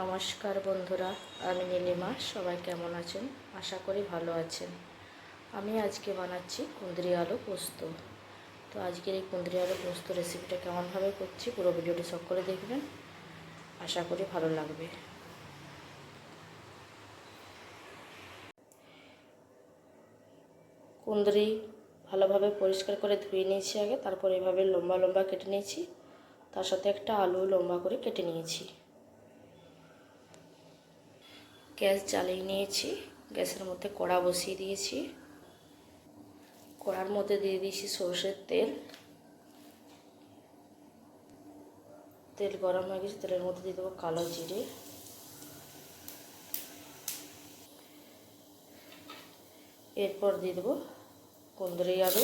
নমস্কার বন্ধুরা, আমি নীলিমা, সবাই কেমন আছেন? আশা করি ভালো আছেন। আমি আজকে বানাচ্ছি কুঁদরি আলু পোস্ত। তো আজকের এই কুঁদরি আলু পোস্ত রেসিপিটা কেমনভাবে করছি পুরো ভিডিওটি সকলে দেখবেন। আশা করি ভালো লাগবে। কুঁদরি ভালোভাবে পরিষ্কার করে ধুয়ে নিয়েছি আগে, তারপর এভাবে লম্বা লম্বা কেটে নিয়েছি। তার সাথে একটা আলু লম্বা করে কেটে নিয়েছি। গ্যাস জ্বালিয়ে নিয়েছি। গ্যাসের মধ্যে কড়া বসিয়ে দিয়েছি। কড়ার মধ্যে দিয়ে দিয়েছি সর্ষের তেল। তেল গরম হয়ে গেছে, তেলের মধ্যে দিয়ে দেবো কালো জিরে। এরপর দিয়ে দেবো কুন্দরি আলু।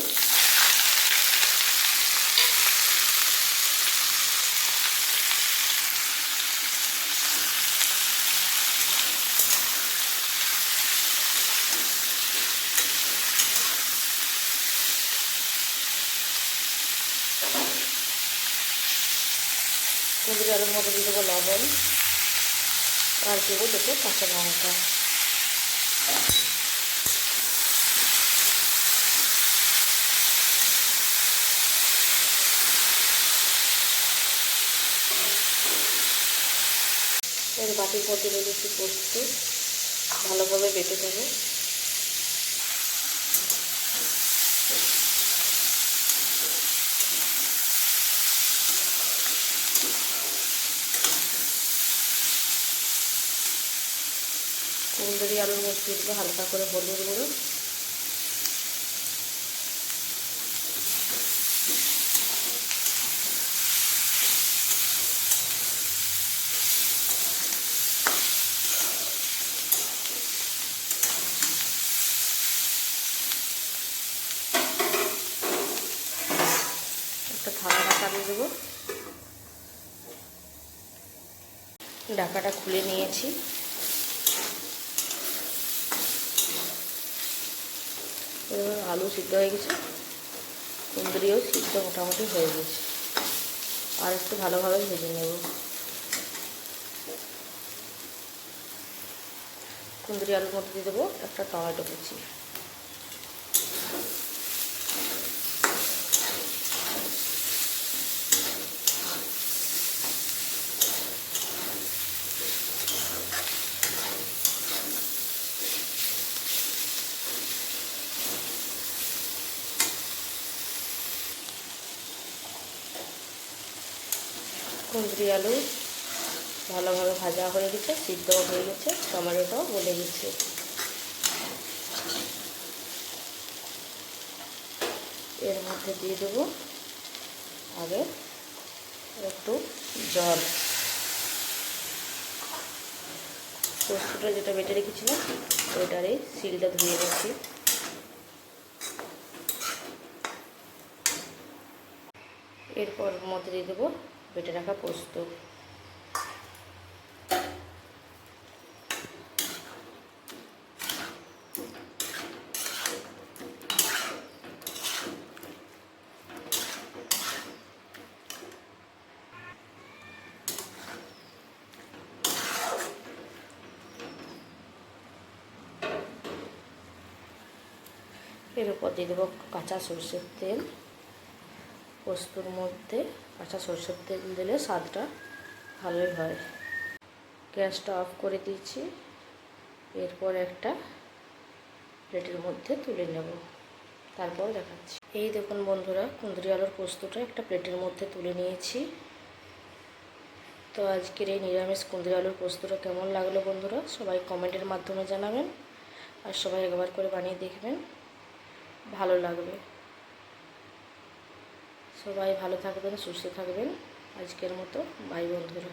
কুঁদরি আলুর মধ্যে দিয়ে দেবো লবণ, আর দেবো দুটো কাঁচা লঙ্কা। এর বাটির মধ্যে দিয়ে একটু পোস্ত, ভালোভাবে বেটে দেবো কুন্দরি আলুর মধ্যে দেবো হালকা করে হলুদ গুঁড়ো। একটা থালা ঢাকা দেবো। ঢাকাটা খুলে নিয়েছি। আলু সিদ্ধ হয়ে গেছে। কুন্দরিও সিদ্ধ মোটামুটি হয়ে গেছে। আর একটু ভালোভাবে ভেজে নেব। কুন্দরি আলুর মধ্যে দিয়ে দেবো একটা টমেটো কুচি। কুঁদরি আলু ভালোভাবে ভাজা হয়ে গেছে, সিদ্ধও হয়ে গেছে, টমেটোটাও গলে গেছে এর মধ্যে দিয়ে দেবো আগে একটু জল। পোস্তটা যেটা বেটে রেখেছিলাম, ওইটারই শিলটা ধুয়ে গেছি এরপর মধ্যে দিয়ে দেবো বেটে রাখা পোস্ত। এর উপর দিয়ে দেবো কাঁচা সরষের তেল। পোস্তর মধ্যে কাঁচা সরষের তেল দিলে স্বাদটা ভালোই হয়। গ্যাসটা অফ করে দিয়েছি। এরপর একটা প্লেটের মধ্যে তুলে নেব। তারপর দেখাচ্ছি। এই দেখুন বন্ধুরা কুন্দরি আলুর পোস্তটা একটা প্লেটের মধ্যে তুলে নিয়েছি। তো আজকের এই নিরামিষ কুন্দরি আলুর পোস্তটা কেমন লাগল বন্ধুরা, সবাই কমেন্টের মাধ্যমে জানাবেন। আর সবাই একবার করে বানিয়ে দেখবেন, ভালো লাগবে। সবাই ভালো থাকবেন সুস্থ থাকবেন। আজকের মতো বাই বন্ধুরা।